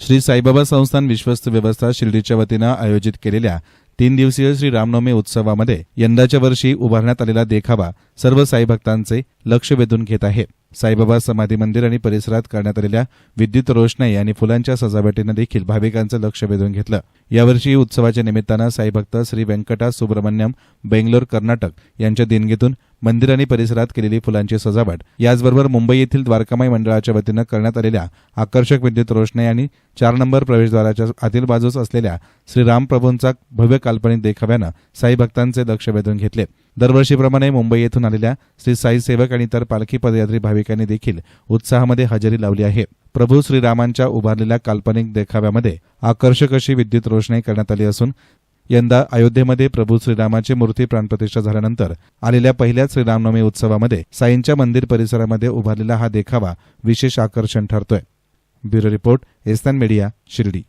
श्री साईबाबा संस्थान विश्वस्त व्यवस्था शिर्डीच्या वतीनं आयोजित केलेल्या तीन दिवसीय श्री रामनवमी उत्सवामध्ये यंदाच्या वर्षी उभारण्यात आलेला देखावा सर्व साईभक्तांचे लक्ष वेधून घेत आहे. साईबाबा समाधी मंदिर आणि परिसरात करण्यात आलेल्या विद्युत रोषणाई आणि फुलांच्या सजावटीनं देखील भाविकांचं लक्ष वेधून घेतलं. यावर्षी उत्सवाच्या निमित्तानं साईभक्त श्री व्यंकटा सुब्रमण्यम बेंगलोर कर्नाटक यांच्या देणगीतून मंदिर आणि परिसरात केलेली फुलांची सजावट. याचबरोबर मुंबई येथील द्वारकामाई मंडळाच्या वतीनं करण्यात आलेल्या आकर्षक विद्युत रोषणाई आणि चार नंबर प्रवेशद्वाराच्या आतील बाजूस असलेल्या श्रीरामप्रभूंचा भव्य काल्पनिक देखाव्यानं साई भक्तांचे लक्ष वेधून घेतले. दरवर्षीप्रमाणे मुंबई येथून आलेल्या श्री साई सेवक आणि इतर पालखी पदयात्री भाविकांनी देखील उत्साहामध्ये हजेरी लावली आहे. प्रभू श्रीरामांच्या उभारलेल्या काल्पनिक देखाव्यामध्ये आकर्षक अशी विद्युत रोषणाई करण्यात आली असून यंदा अयोध्येमध्ये प्रभू श्रीरामाची मूर्ती प्राणप्रतिष्ठा झाल्यानंतर आलेल्या पहिल्याच श्रीरामनवमी उत्सवामध्ये साईंच्या मंदिर परिसरामध्ये उभारलेला हा देखावा विशेष आकर्षण ठरतोय. ब्युरो रिपोर्ट एस्तान मीडिया शिर्डी.